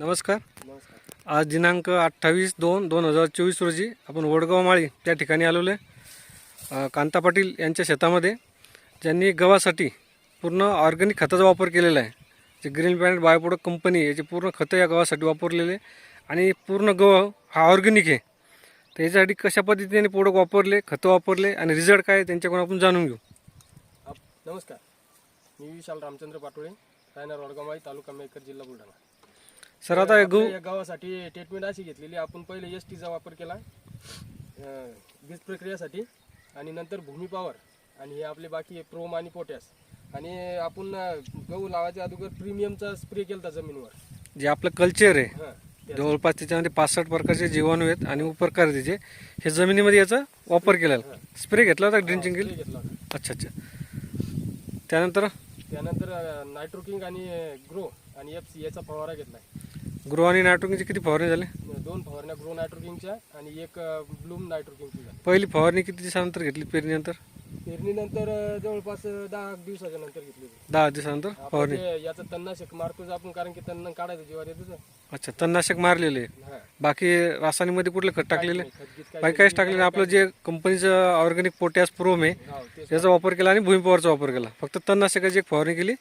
नमस्कार. आज दिनांक अठ्ठावीस दोन दोन हजार चोवीस रोजी आपण वडगाव माळी त्या ठिकाणी आलेलो आहे. कांता पाटील यांच्या शेतामध्ये ज्यांनी गव्हासाठी पूर्ण ऑर्गॅनिक खताचा वापर केलेला आहे. जे ग्रीन प्लॅनेट बायोप्रोडक्ट कंपनी याचे पूर्ण खतं या गव्हासाठी वापरलेले आणि पूर्ण गव्हा हा ऑर्गॅनिक आहे. तर याच्यासाठी कशा पद्धतीने प्रोडक्ट वापरले खतं वापरले आणि रिझल्ट काय त्यांच्याकडून आपण जाणून घेऊ. नमस्कार. मी विशाल रामचंद्र पाटोळे रायनार वडगामाई तालुका मेकर जिल्हा बुलढाणा. सर आता हे गहू आपल्या या गावासाठी ट्रीटमेंट अशी घेतलेली आपण पहिले एस टीचा वापर केला अं, बीज प्रक्रियासाठी आणि नंतर भूमी पॉवर आणि हे आपले बाकी प्रोम आणि पोटॅस आणि आपण अं, गहू लावायच्या अगोदर प्रीमियमचा स्प्रे केला जमिनीवर. जे आपलं कल्चर आहे. हां जवळपास त्याच्यामध्ये पासष्ट प्रकारचे जीवाणू आहेत आणि उपप्रकार त्याचे हे जमिनीमध्ये याचा वापर केलेला. स्प्रे घेतला होता ड्रिंचिंग स्प्रे घेतला होता. अच्छा अच्छा. त्यानंतर? त्यानंतर नायट्रोकिंग आणि ग्रो आणि एफ सी याचा फवारा घेतलाय. गृह आणि नायट्रोजनचे किती फवारणी झाले? दोन फवारण्या ग्रो नायट्रोकिंगच्या आणि एक ब्लूम नायट्रोकिंगची झाली. पहिली फवारणी किती दिवसानंतर घेतली? पेरणीनंतर पेरणीनंतर जवळपास दहा दिवसाच्या नंतर घेतली. दहा दिवसानंतर फवारणी. ते याचं तन्नाशक मारतोच आपण कारण की तन्न काढायचं जीवार येतं अच्छा तणनाशक मारलेले. हा. बाकी रासायनिकमध्ये कुठले खत टाकलेले? बाकी काहीच टाकलेलं आपलं जे कंपनीचं ऑर्गॅनिक पोटॅश प्रोम आहे हाव, ते त्याचा वापर केला आणि भूमिपॉवरचा वापर केला. फक्त तणनाशकाची एक फवारणी केली.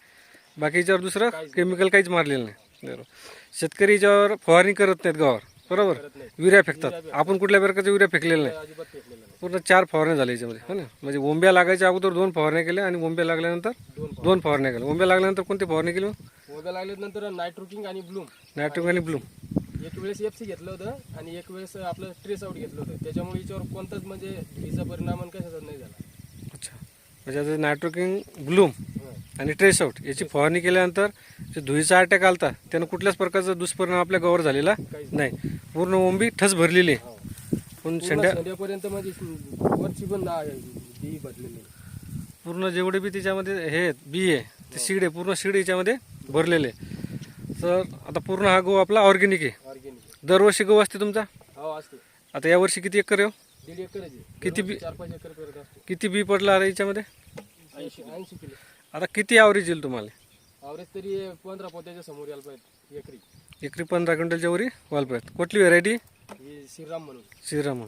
बाकीच्यावर दुसरं केमिकल काहीच मारलेलं नाही. बरोबर शेतकरी याच्यावर फवारणी करत नाहीत गावावर बरोबर? युरिया फेकतात. आपण कुठल्या प्रकारचं युरिया फेकलेलं नाही पूर्ण चार फवारण्या झाल्या याच्यामध्ये हो ना? म्हणजे ओंब्या लागायच्या अगोदर दोन फवारण्या केल्या आणि ओंब्या लागल्यानंतर दोन फवारण्या. केल्या. ओंब्या लागल्यानंतर कोणती फवारणी केली ओव्या लागल्यानंतर नायट्रोकिंग आणि ब्लूम. नायट्रोजन आणि ब्लूम. एक वेळेस एफ सी घेतलं होतं आणि एक वेळेस आपलं ट्रेस आउट घेतलं होतं. त्याच्यामुळे याच्यावर कोणताच म्हणजे धुळीचा परिणाम कशाचा नाही झाला. अच्छा. म्हणजे आता नायट्रोकिंग ब्लूम हा. आणि ट्रेस आउट याची फवारणी केल्यानंतर जे धुळीचा अटॅक आलता. त्यानं कुठल्याच प्रकारचा दुष्परिणाम आपल्या गवर झालेला नाही. पूर्ण ओंबी ठस भरलेली आहे. पण शेंड्या संध्यापर्यंत म्हणजे वरची पण ना- बी भरलेली पूर्ण जेवढे बी त्याच्यामध्ये हे आहेत, बी आहे ते सीड आहे पूर्ण सीड याच्यामध्ये भरलेले आहे. तर आता पूर्ण हा गहू आपला ऑर्गॅनिक आहे. ऑर्गॅनिक दरवर्षी गहू असते तुमचा? हो असते. आता यावर्षी किती एकर आहे हो? दीड एकर आहे. किती बी- चार पाच एकर करत असतो. किती बी पडला आता याच्यामध्ये ऐंशी ऐंशी किलो. आता किती ॲव्हरेज येईल तुम्हाला? आवरेज तरी पंधरा पोत्याच्या समोर यायला पाहिजे एकरी. एकरी पंधरा क्विंटलच्या वरी पाहिजे. कुठली व्हेरायटी ही श्रीराम म्हणून. श्रीराम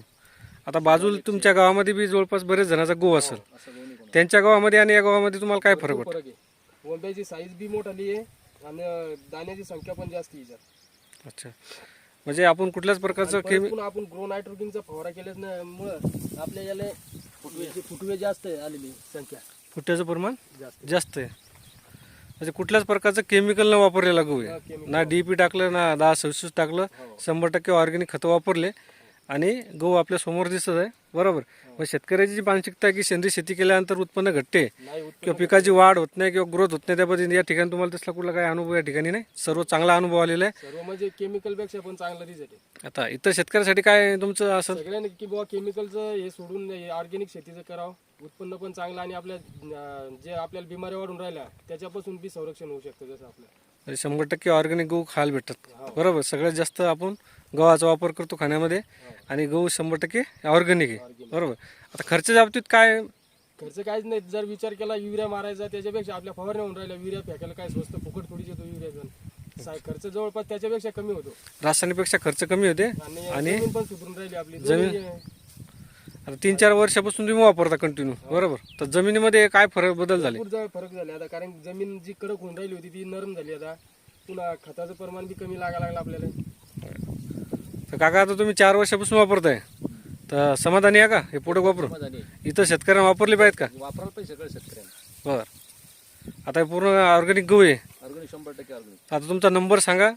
आता बाजूला तुमच्या गावामध्ये बी जवळपास बरेच जणांचा गहू असेल. असं दोन्ही पण त्यांच्या गावामध्ये आणि या गावामध्ये तुम्हाला काय फरक वाटतो? फरक आहे. वंब्याची साईज बी मोठाली आहे आणि दाण्याची संख्या पण जास्त आहे याच्यात. अच्छा. म्हणजे आपण कुठल्याच प्रकारचं केमी आपण ग्रो नायट्रोकिंगचा फवारा केल्यामुळं आपल्या याला फुटवे फुटवे जास्त आहे आलेली संख्या. फुट्याचं प्रमाण जास्त. जास्त आहे. म्हणजे कुठल्याच प्रकारचं केमिकल न वापरलेला गहू हा, आहे ना डी पी टाकलं ना दहा सव्वीस टाकलं शंभर टक्के ऑर्गॅनिक खतं वापरले. आणि गहू आपल्यासमोर दिसत आहे. बरोबर. मग शेतकऱ्याची जी मानसिकता आहे की सेंद्रिय शेती केल्यानंतर उत्पन्न घटते किंवा पिकाची वाढ होत नाही किंवा ग्रोथ होत नाही त्या पद्धतीने या ठिकाणी तुम्हाला तसला कुठला काय अनुभव या ठिकाणी नाही? सर्व चांगला अनुभव आलेला आहे. सर्व म्हणजे केमिकलपेक्षा पण चांगला रिझल्ट आहे आता इतर शेतकऱ्यासाठी काय तुमचं असं? सगळ्यांनी की बाबा केमिकलचं हे सोडून ऑर्गॅनिक शेतीचं करावं. उत्पन्न पण चांगलं आणि आपल्या अं, जे आपल्याला बिमाऱ्या वाढून राहिल्या त्याच्यापासून बी संरक्षण होऊ शकतं जसं आपलं. म्हणजे शंभर टक्के ऑर्गॅनिक गहू खायला भेटतात. बरोबर? सगळ्यात जास्त आपण गव्हाचा वापर करतो खाण्यामध्ये आणि गहू शंभर टक्के ऑर्गॅनिक आहे. बरोबर? आता खर्चाच्या बाबतीत काय? खर्च काहीच नाही. जर विचार केला युरिया मारायचा त्याच्यापेक्षा आपल्या फवारण्या होऊन राहिल्या. युरिया फेकायला काय स्वस्त फुकट थोडीच येतो युरियाचा साय- खर्च जवळपास त्याच्यापेक्षा कमी होतो. रासायनिकपेक्षा खर्च कमी होते आणि पण सुधरून राहिली आपली. जमीन- आता तीन चार वर्षापासून तुम्ही वापरता कंटिन्यू बरोबर. तर जमिनीमध्ये काय फरक बदल झाले? भरपूर जा- फरक झाले. आता कारण जमीन जी कडक होऊन राहिली होती ती नरम झाली. आता पुन्हा खताचं प्रमाण बी कमी लागायला लागलं आपल्याला. तर काका आता तुम्ही चार वर्षापासून वापरताय. तर समाधानी आहे का? हे प्रोडक्ट वापरून? इथं शेतकऱ्यांना वापरले पाहिजेत का? वापरायला पाहिजे सगळ्या शेतकऱ्यांना. बर. आता हे पूर्ण ऑर्गॅनिक गहू आहे. ऑर्गॅनिक शंभर टक्के ऑर्गॅनिक. आता तुमचा नंबर सांगा.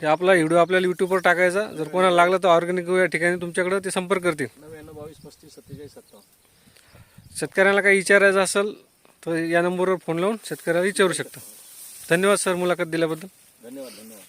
हे आपला व्हिडिओ आपल्याला युट्यूबवर टाकायचा. जर कोणाला लागलं तर ऑर्गॅनिक गहू या ठिकाणी तुमच्याकडे ते संपर्क करतील. नव्याण्णव बावीस पस्तीस सत्तेचाळीस सत्तावन्न. शेतकऱ्यांना काही विचारायचं असेल तर या नंबरवर फोन लावून शेतकऱ्याला विचारू शकता. धन्यवाद सर मुलाखत दिल्याबद्दल. धन्यवाद धन्यवाद.